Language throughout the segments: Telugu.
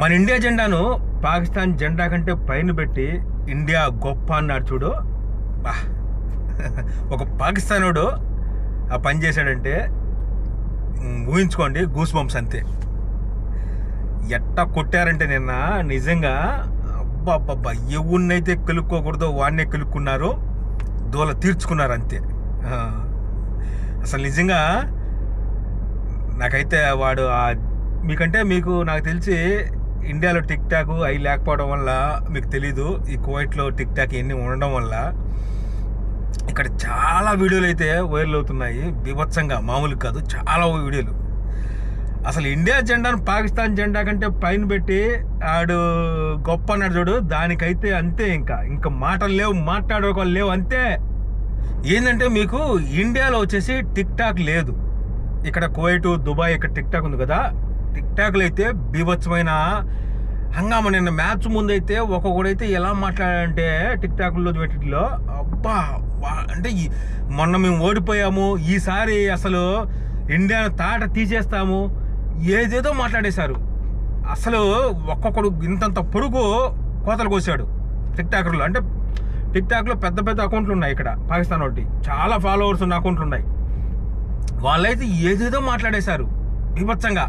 మన ఇండియా జెండాను పాకిస్తాన్ జెండా కంటే పైన పెట్టి ఇండియా గొప్ప అన్నాడు చూడు. ఒక పాకిస్తానోడు ఆ పని చేశాడంటే ఊహించుకోండి గూస్ బంప్స్ అంతే. ఎట్టా కొట్టారంటే నిన్న నిజంగా అబ్బాబ్బా అబ్బా ఎవరినైతే కెలుక్కోకూడదో వాడినే కలుక్కున్నారు దోల తీర్చుకున్నారు అంతే. అసలు నిజంగా నాకైతే వాడు మీకంటే మీకు నాకు తెలిసి ఇండియాలో టిక్ టాక్ అవి లేకపోవడం వల్ల మీకు తెలీదు. ఈ కువైట్లో టిక్ టాక్ ఇవన్నీ ఉండడం వల్ల ఇక్కడ చాలా వీడియోలు అయితే వైరల్ అవుతున్నాయి. బీభత్సంగా మామూలు కాదు చాలా వీడియోలు. అసలు ఇండియా జెండాను పాకిస్తాన్ జెండా కంటే పైన పెట్టి ఆడు గొప్ప అన్నాడు చూడు. దానికైతే అంతే ఇంకా. ఇంకా మాటలు లేవు మాట్లాడేవాళ్ళు లేవు అంతే. ఏంటంటే మీకు ఇండియాలో వచ్చేసి టిక్ టాక్ లేదు. ఇక్కడ కువైట్ దుబాయ్ ఇక్కడ టిక్ టాక్ ఉంది కదా. టిక్ టాక్లు అయితే బీభత్సమైన హంగామా. నిన్న మ్యాచ్ ముందైతే ఒక్కొక్కడైతే ఎలా మాట్లాడాడంటే టిక్ టాక్లో పెట్టిలో అబ్బా అంటే మొన్న మేము ఓడిపోయాము ఈసారి అసలు ఇండియాను తాట తీసేస్తాము ఏదేదో మాట్లాడేశారు. అసలు ఒక్కొక్కడు ఇంతంత పొరుగు కోతలు కోసాడు టిక్ టాకర్లో అంటే టిక్ టాక్లో పెద్ద పెద్ద అకౌంట్లు ఉన్నాయి ఇక్కడ పాకిస్తాన్ ఒకటి చాలా ఫాలోవర్స్ ఉన్న అకౌంట్లు ఉన్నాయి. వాళ్ళైతే ఏదేదో మాట్లాడేశారు బీభత్సంగా.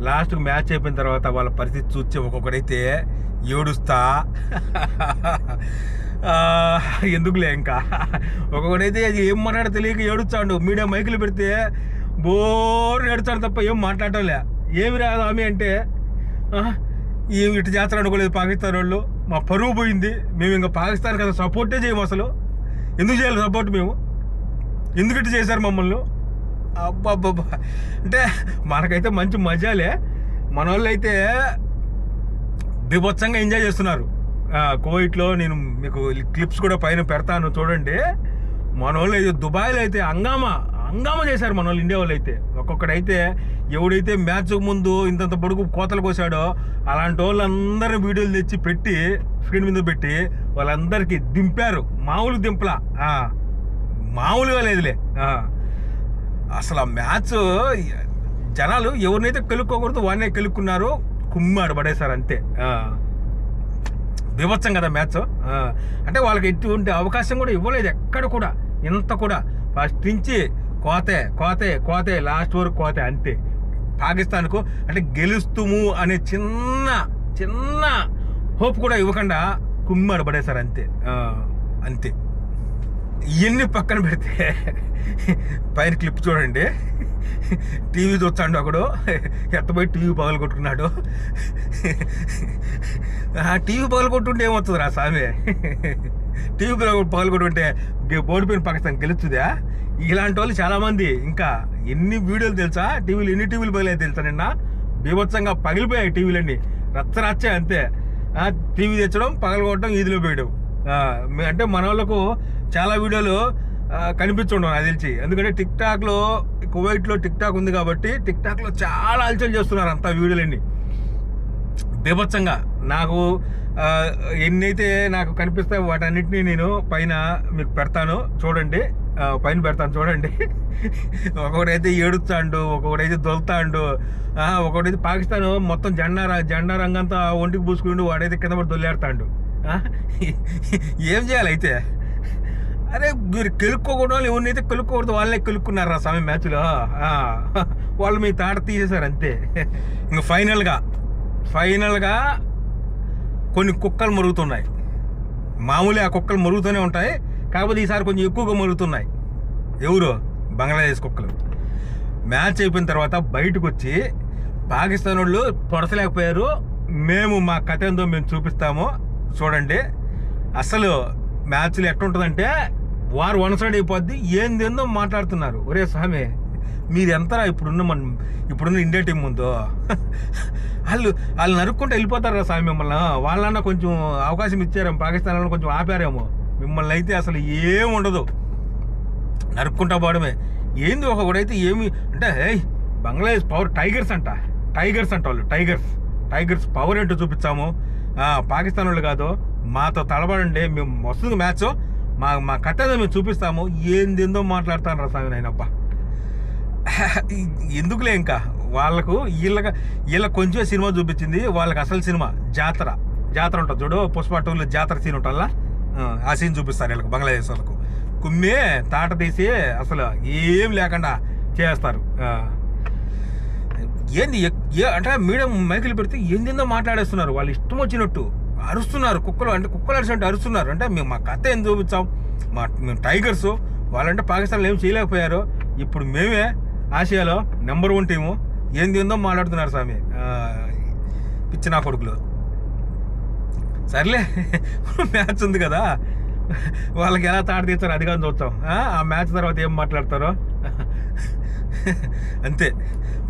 లాస్ట్ మ్యాచ్ అయిపోయిన తర్వాత వాళ్ళ పరిస్థితి చూస్తే ఒక్కొక్కడైతే ఏడుస్తా. ఎందుకులే ఇంకా? ఒక్కొక్కడైతే అది ఏం మాట్లాడో తెలియక ఏడుస్తాడు. మీడియా మైకులు పెడితే బోర్ ఏడుస్తాడు తప్ప ఏం మాట్లాడటంలే ఏమి రాదు ఆమె అంటే ఏమి ఇటు చేస్తారు అనుకోలేదు పాకిస్తాన్ వాళ్ళు. మా పరువు పోయింది. మేము ఇంకా పాకిస్తాన్ కదా సపోర్టే చేయము అసలు. ఎందుకు చేయాలి సపోర్ట్ మేము? ఎందుకు ఇటు చేశారు మమ్మల్ని? అబ్బాబ్బా అంటే మనకైతే మంచి మజాలే. మన వాళ్ళు అయితే ఎంజాయ్ చేస్తున్నారు. కోవిట్లో నేను మీకు క్లిప్స్ కూడా పైన పెడతాను చూడండి. మన వాళ్ళు అయితే దుబాయ్లో అయితే హంగామా హంగామా చేశారు మన వాళ్ళు ఇండియా వాళ్ళు అయితే. ఒక్కొక్కడైతే ఎవడైతే మ్యాచ్ ముందు ఇంతంత పొడుగు కోతలు కోసాడో అలాంటి వాళ్ళందరినీ వీడియోలు తెచ్చి పెట్టి స్క్రీన్ మీద పెట్టి వాళ్ళందరికీ దింపారు. మామూలు దింపలా. మామూలుగా లేదులే. అసలు ఆ మ్యాచ్ జనాలు ఎవరినైతే కెలుక్కోకూడదు వాడినే కెలుక్కున్నారు కుమ్మాడు పడేశారు అంతే. ఆ. కదా మ్యాచ్. అంటే వాళ్ళకి ఎటువంటి అవకాశం కూడా ఇవ్వలేదు ఎక్కడ కూడా ఇంత కూడా. ఫస్ట్ నుంచి కోతే కోతే కోతే లాస్ట్ వరకు కోతే అంతే. పాకిస్తాన్కు అంటే గెలుస్తుము అనే చిన్న చిన్న హోప్ కూడా ఇవ్వకుండా కుమ్మాడు పడేశారు అంతే. అంతే. ఇవన్నీ పక్కన పెడితే పైన క్లిప్ చూడండి. టీవీ చూస్తాడు ఒకడు ఎత్తపోయి టీవీ పగలు కొట్టుకున్నాడు. ఆ టీవీ పగలు కొట్టుంటే ఏమవుతుంది రా సామి? టీవీ పగలు కొట్టుంటే ఓడిపోయిన పాకిస్తాన్ గెలుస్తుందా? ఇలాంటి వాళ్ళు చాలామంది. ఇంకా ఎన్ని వీడియోలు తెలుసా? టీవీలు ఎన్ని టీవీలు పగిలాయి తెలుసా నిన్న? బీభత్సంగా పగిలిపోయాయి టీవీలన్నీ. రచ్చరచ్చే అంతే. ఆ, టీవీ తెచ్చడం పగలగొట్టడం ఈదిలో పోయడం. అంటే మన వాళ్ళకు చాలా వీడియోలు ఆ, నాకు తెలిసి. ఎందుకంటే టిక్ టాక్లో కువైట్లో టిక్ టాక్ ఉంది కాబట్టి టిక్ టాక్లో చాలా అలచల్ చేస్తున్నారు అంత వీడియోలన్నీ. బీభత్సంగా. నాకు ఎన్నైతే నాకు కనిపిస్తాయో వాటన్నిటిని నేను పైన మీకు పెడతాను. చూడండి. పైన పెడతాను చూడండి. ఒకడైతే ఏడుస్తాడు ఒకడైతే దొల్తాడు ఒకడైతే పాకిస్తాన్ మొత్తం జెండా జెండా రంగంతా ఒంటికి పూసుకుండు వాడైతే కింద పడి దొల్లేడతాడు ఏం చేయాలి అయితే? అరే మీరు కెలుక్కోకూడదు వాళ్ళు ఎవరినైతే కెలుక్కోకూడదు వాళ్ళే కెలుక్కున్నారా స్వామి మ్యాచ్లో? వాళ్ళు మీ తాట తీసేశారు అంతే. ఇంకా ఫైనల్గా ఫైనల్గా కొన్ని కుక్కలు మరుగుతున్నాయి. మామూలు ఆ కుక్కలు మరుగుతూనే ఉంటాయి కాకపోతే ఈసారి కొంచెం ఎక్కువగా మరుగుతున్నాయి. ఎవరు? బంగ్లాదేశ్ కుక్కలు. మ్యాచ్ అయిపోయిన తర్వాత బయటకు వచ్చి పాకిస్తాన్ వాళ్ళు పొడసలేకపోయారు మేము మా కథ ఏందో మేము చూపిస్తాము. చూడండి. అసలు మ్యాచ్లు ఎట్లుంటుందంటే వారు వన్ సైడ్ అయిపోద్ది ఏందేందో మాట్లాడుతున్నారు. ఒరే స్వామి మీరు ఎంతరా ఇప్పుడున్న మన ఇప్పుడున్న ఇండియా టీం ఉందో వాళ్ళు వాళ్ళు నరుక్కుంటూ వెళ్ళిపోతారా స్వామి మిమ్మల్ని. వాళ్ళన్నా కొంచెం అవకాశం ఇచ్చారేమో పాకిస్తాన్ వాళ్ళని కొంచెం ఆపారేమో. మిమ్మల్ని అయితే అసలు ఏం ఉండదు. నరుక్కుంటా పోవడమే. ఏంది ఒకడైతే ఏమి అంటే హేయ్ బంగ్లాదేశ్ పవర్ టైగర్స్ అంట. టైగర్స్ అంట వాళ్ళు టైగర్స్. టైగర్స్ పవర్ ఏంటో చూపించాము పాకిస్తాన్ వాళ్ళు కాదు మాతో తలబడండి మేము వస్తుంది మ్యాచ్. మా మా కట్టేదో మేము చూపిస్తాము. ఏందేందో మాట్లాడతాను రా స్వామి నాయనప్ప ఎందుకులే ఇంకా? వాళ్ళకు వీళ్ళకి వీళ్ళకి కొంచెం సినిమా చూపించింది వాళ్ళకి అసలు సినిమా జాతర. జాతర ఉంటుంది చూడు పుష్ప టూలో జాతర సీన్ ఉంటుందా ఆ సీన్ చూపిస్తారు వీళ్ళకి బంగ్లాదేశ్ వాళ్ళకు. కుమ్మే తాట తీసి అసలు ఏం లేకుండా చేస్తారు. ఏంది? ఎక్- ఏ అంటే మీడియం మైకులు పెడితే ఏందేందో మాట్లాడేస్తున్నారు. వాళ్ళు ఇష్టం వచ్చినట్టు అరుస్తున్నారు. కుక్కలు అంటే కుక్కలు అరిచినట్టు అరుస్తున్నారు. అంటే మేము మా కథ ఏం చూపించాం? మా మేము టైగర్స్. వాళ్ళంటే పాకిస్తాన్లో ఏం చేయలేకపోయారు. ఇప్పుడు మేమే ఆసియాలో నెంబర్ వన్ టీము. ఏంది ఏందో మాట్లాడుతున్నారు స్వామి. ఆ, పిచ్చి నా కొడుకులు. సర్లే మ్యాచ్ ఉంది కదా. వాళ్ళకి ఎలా తాట తీస్తారో అది కానీ చూస్తాం. ఆ మ్యాచ్ తర్వాత ఏం మాట్లాడతారో? అంతే.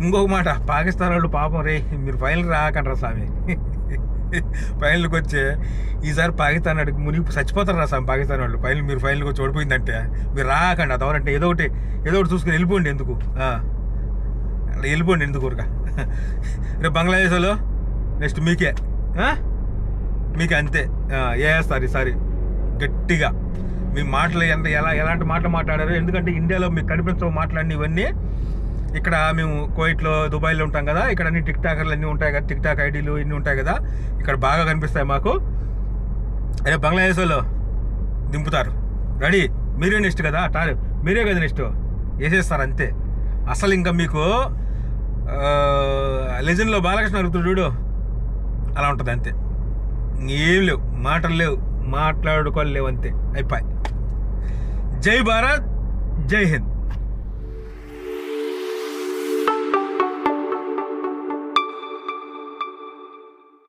ఇంకొక మాట పాకిస్తాన్ వాళ్ళు పాపం రే మీరు ఫైనల్ రాకండ్రా స్వామి. ఫైనల్కి వచ్చే ఈసారి పాకిస్తాన్ అడిగి మునిగి చచ్చిపోతారు రా స్వామి పాకిస్తాన్ వాళ్ళు? ఫైనల్ మీరు ఫైనల్కి వచ్చి ఓడిపోయిందంటే మీరు రాకండి అదవరంటే ఏదో ఒకటి ఏదో ఒకటి చూసుకుని వెళ్ళిపోండి ఎందుకు? అలా వెళ్ళిపోండి ఎందుకు ఊరక రేపు బంగ్లాదేశ్ వాళ్ళు నెక్స్ట్ మీకే. మీకే అంతే. వేస్తారు ఈసారి గట్టిగా. మీ మాటలు ఎంత ఎలా ఎలాంటి మాటలు మాట్లాడారు ఎందుకంటే ఇండియాలో మీకు కనిపించవు మాట్లాడిన ఇవన్నీ. ఇక్కడ మేము కోయిట్లో దుబాయ్లో ఉంటాం కదా ఇక్కడ అన్ని టిక్ టాకర్లు అన్నీ ఉంటాయి కదా టిక్ టాక్ ఐడీలు ఇన్ని ఉంటాయి కదా ఇక్కడ బాగా కనిపిస్తాయి మాకు. అదే బంగ్లాదేశ్ వాళ్ళు దింపుతారు. రెడీ? మీరే నెక్స్ట్ కదా టారు. మీరే కదా నెక్స్ట్ వేసేస్తారు అంతే. అసలు ఇంకా మీకు లెజెండ్లో బాలకృష్ణ అడుగుతాడు చూడు. అలా ఉంటుంది అంతే. ఏం లేవు మాటలు లేవు మాట్లాడుకోలేవు అంతే. అయిపోయి जय भारत जय हिंद।